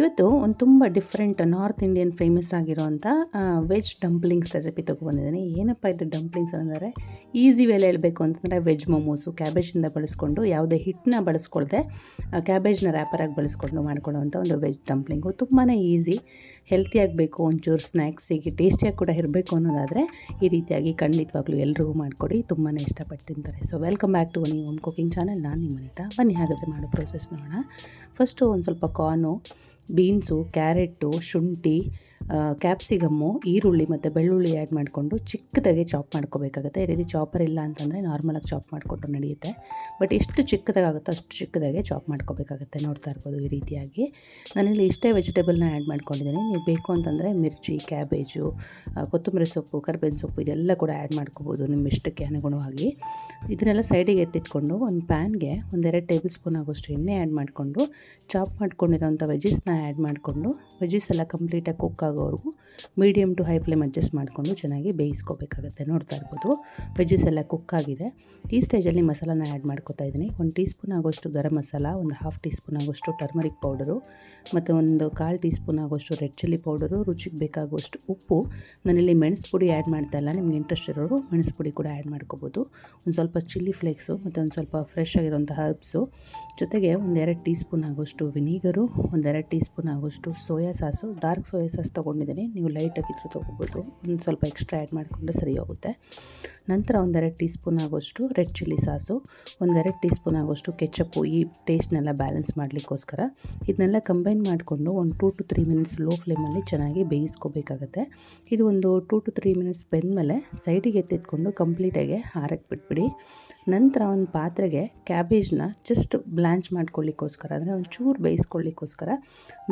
ಇವತ್ತು ಒಂದು ತುಂಬ ಡಿಫ್ರೆಂಟ್ ನಾರ್ತ್ ಇಂಡಿಯನ್ ಫೇಮಸ್ ಆಗಿರೋವಂಥ ವೆಜ್ ಡಂಪ್ಲಿಂಗ್ಸ್ ರೆಸಿಪಿ ತೊಗೊಬಂದಿದ್ದೀನಿ ಏನಪ್ಪ ಇದು ಡಂಪ್ಲಿಂಗ್ಸ್ ಅಂದರೆ ಈಸಿ ವೇಲೆ ಹೇಳಬೇಕು ಅಂತಂದರೆ ವೆಜ್ ಮೊಮೋಸು ಕ್ಯಾಬೇಜಿಂದ ಬಳಸ್ಕೊಂಡು, ಯಾವುದೇ ಹಿಟ್ಟನ್ನ ಬಳಸ್ಕೊಳ್ದೆ ಕ್ಯಾಬೇಜ್ನ ರ್ಯಾಪರಾಗಿ ಬಳಸ್ಕೊಂಡು ಮಾಡ್ಕೊಳ್ಳೋವಂಥ ಒಂದು ವೆಜ್ ಡಂಪ್ಲಿಂಗು ತುಂಬಾ ಈಸಿ ಹೆಲ್ತಿಯಾಗಬೇಕು ಒಂಚೂರು ಸ್ನ್ಯಾಕ್ಸಿಗೆ ಟೇಸ್ಟಿಯಾಗಿ ಕೂಡ ಇರಬೇಕು ಅನ್ನೋದಾದರೆ, ಈ ರೀತಿಯಾಗಿ ಖಂಡಿತವಾಗ್ಲೂ ಎಲ್ರಿಗೂ ಮಾಡಿಕೊಡಿ. ತುಂಬಾ ಇಷ್ಟಪಟ್ಟು ತಿಂತಾರೆ. So welcome back to one home cooking channel ನಾನು ನಿಮ್ಮ ಅನಿತಾ ಬನ್ನಿ ಹಾಗಾದರೆ ಮಾಡೋ ಪ್ರೊಸೆಸ್ ನೋಡೋಣ. ಫಸ್ಟು ಒಂದು ಸ್ವಲ್ಪ ಕಾರ್ನು ಬೀನ್ಸು ಕ್ಯಾರೆಟು ಶುಂಠಿ ಕ್ಯಾಪ್ಸಿಗಮ್ಮು ಈರುಳ್ಳಿ ಮತ್ತು ಬೆಳ್ಳುಳ್ಳಿ ಆ್ಯಡ್ ಮಾಡಿಕೊಂಡು ಚಿಕ್ಕದಾಗಿ ಚಾಪ್ ಮಾಡ್ಕೋಬೇಕಾಗುತ್ತೆ. ಈ ರೀತಿ ಚಾಪರ್ ಇಲ್ಲ ಅಂತಂದರೆ ನಾರ್ಮಲಾಗಿ ಚಾಪ್ ಮಾಡಿಕೊಟ್ಟು ನಡೆಯುತ್ತೆ. ಬಟ್ ಎಷ್ಟು ಚಿಕ್ಕದಾಗುತ್ತೋ ಅಷ್ಟು ಚಿಕ್ಕದಾಗೆ ಚಾಪ್ ಮಾಡ್ಕೋಬೇಕಾಗುತ್ತೆ. ನೋಡ್ತಾ ಇರ್ಬೋದು ಈ ರೀತಿಯಾಗಿ. ನಾನಿಲ್ಲಿ ಇಷ್ಟೇ ವೆಜಿಟೇಬಲ್ನ ಆ್ಯಡ್ ಮಾಡ್ಕೊಂಡಿದ್ದೀನಿ. ನೀವು ಬೇಕು ಅಂತಂದರೆ ಮಿರ್ಚಿ ಕ್ಯಾಬೇಜು ಕೊತ್ತಂಬರಿ ಸೊಪ್ಪು, ಕರ್ಬೇವಿನ ಸೊಪ್ಪು ಇದೆಲ್ಲ ಕೂಡ ಆ್ಯಡ್ ಮಾಡ್ಕೋಬೋದು ನಿಮ್ಮ ಇಷ್ಟಕ್ಕೆ ಅನುಗುಣವಾಗಿ. ಇದನ್ನೆಲ್ಲ ಸೈಡಿಗೆ ಎತ್ತಿಟ್ಕೊಂಡು ಒಂದು ಪ್ಯಾನ್ಗೆ ಒಂದೆರಡು ಟೇಬಲ್ ಸ್ಪೂನ್ ಆಗೋಷ್ಟು ಎಣ್ಣೆ ಆ್ಯಡ್ ಮಾಡಿಕೊಂಡು ಚಾಪ್ ಮಾಡ್ಕೊಂಡಿರೋಂಥ ವೆಜಿಸ್ನ ಆ್ಯಡ್ ಮಾಡಿಕೊಂಡು ವೆಜಿಸ್ ಎಲ್ಲ ಕಂಪ್ಲೀಟಾಗಿ ಕುಕ್ ಆಗೋವರೆಗೂ medium to high flame adjust ಮಾಡಿಕೊಂಡು ಚೆನ್ನಾಗಿ ಬೇಯಿಸ್ಕೋಬೇಕಾಗತ್ತೆ. ನೋಡ್ತಾ ಇರ್ಬೋದು. ವೆಜ್ಜಸ್ ಎಲ್ಲ ಕುಕ್ ಆಗಿದೆ. ಈ ಸ್ಟೇಜಲ್ಲಿ ಮಸಾಲಾನ ಆ್ಯಡ್ ಮಾಡ್ಕೋತಾ ಇದ್ದೀನಿ. ಒಂದು ಟೀ ಸ್ಪೂನ್ ಆಗೋಷ್ಟು ಗರಂ ಮಸಾಲ, ಒಂದು ಹಾಫ್ ಟೀ ಸ್ಪೂನ್ ಆಗೋಷ್ಟು ಟರ್ಮರಿಕ್ ಪೌಡರು ಮತ್ತು ಒಂದು ಕಾಲು ಟೀ ಸ್ಪೂನ್ ಆಗೋಷ್ಟು ರೆಡ್ ಚಿಲ್ಲಿ ಪೌಡರು ರುಚಿಗೆ ಬೇಕಾಗುವಷ್ಟು ಉಪ್ಪು. ನಾನಿಲ್ಲಿ ಮೆಣಸು ಪುಡಿ ಆ್ಯಡ್ ಮಾಡ್ತಾ ಇಲ್ಲ. ನಿಮ್ಗೆ ಇಂಟ್ರೆಸ್ಟ್ ಇರೋರು ಮೆಣಸು ಪುಡಿ ಕೂಡ ಆ್ಯಡ್ ಮಾಡ್ಕೋಬೋದು. ಒಂದು ಸ್ವಲ್ಪ ಚಿಲ್ಲಿ ಫ್ಲೇಕ್ಸು ಮತ್ತು ಒಂದು ಸ್ವಲ್ಪ ಫ್ರೆಶ್ ಆಗಿರೋಂಥ ಹರ್ಬ್ಸು ಜೊತೆಗೆ ಒಂದೆರಡು ಟೀ ಸ್ಪೂನ್ ಆಗೋಷ್ಟು ವಿನಿಗರು, ಒಂದೆರಡು ಟೀ ಸ್ಪೂನ್ ಆಗೋಷ್ಟು soya sauce, dark soya sauce ತೊಗೊಂಡಿದ್ದೀನಿ. ನೀವು ಲೈಟಾಗಿದ್ರು ತೊಗೋಬೋದು. ಒಂದು ಸ್ವಲ್ಪ ಎಕ್ಸ್ಟ್ರಾ ಆ್ಯಡ್ ಮಾಡಿಕೊಂಡ್ರೆ ಸರಿ ಹೋಗುತ್ತೆ. ನಂತರ ಒಂದೆರಡು ಟೀ ಸ್ಪೂನ್ ಆಗೋಷ್ಟು ರೆಡ್ ಚಿಲ್ಲಿ ಸಾಸು, ಒಂದೆರಡು ಟೀ ಸ್ಪೂನ್ ಆಗೋಷ್ಟು ಕೆಚಪ್ಪು ಈ ಟೇಸ್ಟ್ನೆಲ್ಲ ಬ್ಯಾಲೆನ್ಸ್ ಮಾಡಲಿಕ್ಕೋಸ್ಕರ. ಇದನ್ನೆಲ್ಲ ಕಂಬೈನ್ ಮಾಡಿಕೊಂಡು ಒಂದು two to three minutes low ಫ್ಲೇಮಲ್ಲಿ ಚೆನ್ನಾಗಿ ಬೇಯಿಸ್ಕೋಬೇಕಾಗತ್ತೆ. ಇದು ಒಂದು ಟೂ ಟು ತ್ರೀ ಮಿನಿಟ್ಸ್ ಬೆಂದಮೇಲೆ ಸೈಡಿಗೆ ಎತ್ತಿಟ್ಕೊಂಡು ಕಂಪ್ಲೀಟಾಗಿ ಹಾರಕ್ಕೆ ಬಿಟ್ಬಿಡಿ. ನಂತರ ಒಂದು ಪಾತ್ರೆಗೆ ಕ್ಯಾಬೇಜ್ನ ಜಸ್ಟ್ ಬ್ಲ್ಯಾಂಚ್ ಮಾಡ್ಕೊಳ್ಳಿಕ್ಕೋಸ್ಕರ, ಅಂದರೆ ಒಂಚೂರು ಬೇಯಿಸ್ಕೊಳ್ಳಿಕ್ಕೋಸ್ಕರ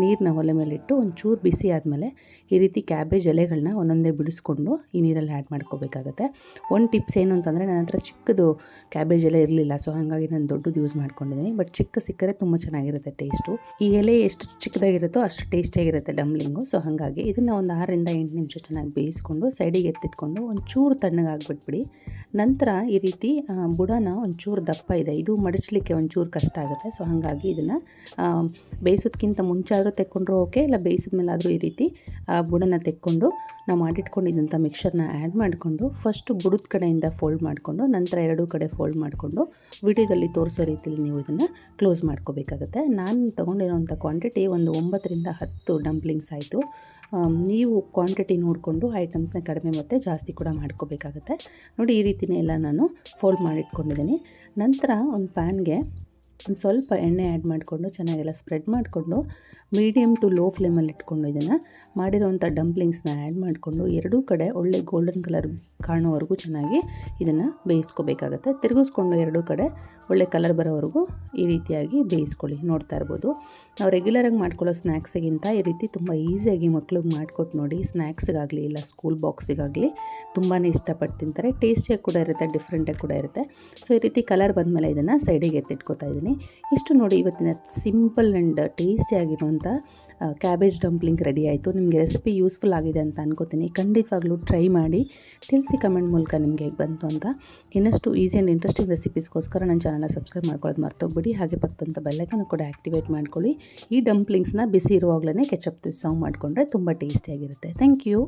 ನೀರನ್ನ ಒಲೆ ಮೇಲಿಟ್ಟು ಒಂಚೂರು ಬಿಸಿ ಆದಮೇಲೆ ಈ ರೀತಿ ಕ್ಯಾಬೇಜ್ ಎಲೆಗಳನ್ನ ಒಂದೊಂದೇ ಬಿಡಿಸ್ಕೊಂಡು ಈ ನೀರಲ್ಲಿ ಆ್ಯಡ್ ಮಾಡ್ಕೋಬೇಕಾಗತ್ತೆ. ಒಂದು ಟಿಪ್ಸ್ ಏನು ಅಂತಂದರೆ ನನ್ನ ಹತ್ರ ಚಿಕ್ಕದು ಕ್ಯಾಬೇಜ್ ಎಲೆ ಇರಲಿಲ್ಲ ಸೊ ಹಾಗಾಗಿ ನಾನು ದೊಡ್ಡದು ಯೂಸ್ ಮಾಡ್ಕೊಂಡಿದ್ದೀನಿ ಬಟ್ ಚಿಕ್ಕ ಸಿಕ್ಕರೆ ತುಂಬ ಚೆನ್ನಾಗಿರುತ್ತೆ ಟೇಸ್ಟು ಈ ಎಲೆ ಎಷ್ಟು ಚಿಕ್ಕದಾಗಿರುತ್ತೋ ಅಷ್ಟು ಟೇಸ್ಟಿಯಾಗಿರುತ್ತೆ ಡಂಬ್ಲಿಂಗು ಸೊ ಹಾಗಾಗಿ ಇದನ್ನು ಒಂದು ಆರರಿಂದ ಎಂಟು ನಿಮಿಷ ಚೆನ್ನಾಗಿ ಬೇಯಿಸ್ಕೊಂಡು, ಸೈಡಿಗೆ ಎತ್ತಿಟ್ಕೊಂಡು ಒಂಚೂರು ತಣ್ಣಗಾಗ್ಬಿಟ್ಬಿಡಿ ನಂತರ ಈ ರೀತಿ ಬುಡನ ಒಂಚೂರು ದಪ್ಪ ಇದೆ. ಇದು ಮಡಚಲಿಕ್ಕೆ ಒಂಚೂರು ಕಷ್ಟ ಆಗುತ್ತೆ. ಸೊ ಹಾಗಾಗಿ ಇದನ್ನು ಬೇಯಿಸೋದಕ್ಕಿಂತ ಮುಂಚೆ ಆದರೂ ತೆಕ್ಕೊಂಡ್ರೂ ಓಕೆ ಇಲ್ಲ ಬೇಯಿಸಿದ ಮೇಲೆ ಆದರೂ ಈ ರೀತಿ ಬುಡನ ತೆಕ್ಕೊಂಡು ನಾವು ಮಾಡಿಟ್ಕೊಂಡಿದ್ದಂಥ ಮಿಕ್ಸರ್ನ ಆ್ಯಡ್ ಮಾಡಿಕೊಂಡು ಫಸ್ಟು ಬುಡದ ಕಡೆಯಿಂದ ಫೋಲ್ಡ್ ಮಾಡಿಕೊಂಡು, ನಂತರ ಎರಡೂ ಕಡೆ ಫೋಲ್ಡ್ ಮಾಡಿಕೊಂಡು, ವಿಡಿಯೋದಲ್ಲಿ ತೋರಿಸೋ ರೀತಿಯಲ್ಲಿ ನೀವು ಇದನ್ನು ಕ್ಲೋಸ್ ಮಾಡ್ಕೋಬೇಕಾಗುತ್ತೆ. ನಾನು ತೊಗೊಂಡಿರೋಂಥ ಕ್ವಾಂಟಿಟಿ ಒಂದು ಒಂಬತ್ತರಿಂದ ಹತ್ತು ಡಂಪ್ಲಿಂಗ್ಸ್ ಆಯಿತು. ನೀವು ಕ್ವಾಂಟಿಟಿ ನೋಡಿಕೊಂಡು ಐಟಮ್ಸ್ನ ಕಡಿಮೆ ಮತ್ತು ಜಾಸ್ತಿ ಕೂಡ ಮಾಡ್ಕೋಬೇಕಾಗತ್ತೆ. ನೋಡಿ ಈ ರೀತಿಯೇ ಎಲ್ಲ ನಾನು ಫೋಲ್ಡ್ ಮಾಡಿಟ್ಕೊಂಡಿದ್ದೀನಿ ನಂತರ ಒಂದು ಪ್ಯಾನ್ಗೆ ಒಂದು ಸ್ವಲ್ಪ ಎಣ್ಣೆ ಆ್ಯಡ್ ಮಾಡಿಕೊಂಡು ಚೆನ್ನಾಗೆಲ್ಲ ಸ್ಪ್ರೆಡ್ ಮಾಡಿಕೊಂಡು ಮೀಡಿಯಮ್ ಟು ಲೋ ಫ್ಲೇಮಲ್ಲಿ ಇಟ್ಕೊಂಡು ಇದನ್ನು ಮಾಡಿರೋವಂಥ ಡಂಪ್ಲಿಂಗ್ಸ್ನ ಆ್ಯಡ್ ಮಾಡಿಕೊಂಡು ಎರಡೂ ಕಡೆ ಒಳ್ಳೆ ಗೋಲ್ಡನ್ ಕಲರ್ ಕಾಣೋವರೆಗೂ ಚೆನ್ನಾಗಿ ಇದನ್ನು ಬೇಯಿಸ್ಕೋಬೇಕಾಗತ್ತೆ. ತಿರುಗಿಸ್ಕೊಂಡು ಎರಡೂ ಕಡೆ ಒಳ್ಳೆ ಕಲರ್ ಬರೋವರೆಗೂ ಈ ರೀತಿಯಾಗಿ ಬೇಯಿಸ್ಕೊಳ್ಳಿ. ನೋಡ್ತಾ ಇರ್ಬೋದು. ನಾವು ರೆಗ್ಯುಲರಾಗಿ ಮಾಡ್ಕೊಳ್ಳೋ ಸ್ನ್ಯಾಕ್ಸಿಗಿಂತ ಈ ರೀತಿ ತುಂಬ ಈಸಿಯಾಗಿ ಮಕ್ಳಿಗೆ ಮಾಡಿಕೊಟ್ಟು ನೋಡಿ ಸ್ನ್ಯಾಕ್ಸಿಗಾಗಲಿ ಇಲ್ಲ ಸ್ಕೂಲ್ ಬಾಕ್ಸಿಗಾಗಲಿ ತುಂಬಾ ಇಷ್ಟಪಟ್ಟು ತಿಂತಾರೆ. ಟೇಸ್ಟಿಯಾಗಿ ಕೂಡ ಇರುತ್ತೆ ಡಿಫ್ರೆಂಟಾಗಿ ಕೂಡ ಇರುತ್ತೆ. ಸೊ ಈ ರೀತಿ ಕಲರ್ ಬಂದಮೇಲೆ ಇದನ್ನು ಸೈಡಿಗೆ ಎತ್ತಿಟ್ಕೋತಾ ಇದ್ದೀನಿ. ಇಷ್ಟು ನೋಡಿ ಇವತ್ತಿನ ಸಿಂಪಲ್ ಆ್ಯಂಡ್ ಟೇಸ್ಟಿಯಾಗಿರುವಂಥ ಕ್ಯಾಬೇಜ್ ಡಂಪ್ಲಿಂಗ್ ರೆಡಿ ಆಯಿತು. ನಿಮಗೆ ರೆಸಿಪಿ ಯೂಸ್ಫುಲ್ ಆಗಿದೆ ಅಂತ ಅನ್ಕೋತೀನಿ. ಖಂಡಿತವಾಗ್ಲೂ ಟ್ರೈ ಮಾಡಿ. ತಿಳಿಸಿ ಕಮೆಂಟ್ ಮೂಲಕ ನಿಮಗೆ ಹೇಗೆ ಬಂತು ಅಂತ. ಇನ್ನಷ್ಟು ಈಸಿ ಆ್ಯಂಡ್ ಇಂಟ್ರೆಸ್ಟಿಂಗ್ ರೆಸಿಪೀಸ್ಗೋಸ್ಕರ ನನ್ನ ಚಾನಲ್ನ ಸಬ್ಸ್ಕ್ರೈಬ್ ಮಾಡ್ಕೊಳ್ಳೋದು ಮರ್ತೋಗ್ಬಿಡಿ. ಹಾಗೆ ಪಕ್ಕದಂಥ ಬೆಲ್ಲೈಕನ್ನು ಕೂಡ ಆ್ಯಕ್ಟಿವೇಟ್ ಮಾಡ್ಕೊಳ್ಳಿ. ಈ ಡಂಪ್ಲಿಂಗ್ಸ್ನ ಬಿಸಿ ಇರುವಾಗಲೇ ಕೆಚಪ್ ಸಾಂಗ್ ಮಾಡಿಕೊಂಡ್ರೆ ತುಂಬ ಟೇಸ್ಟಿಯಾಗಿರುತ್ತೆ ಥ್ಯಾಂಕ್ ಯು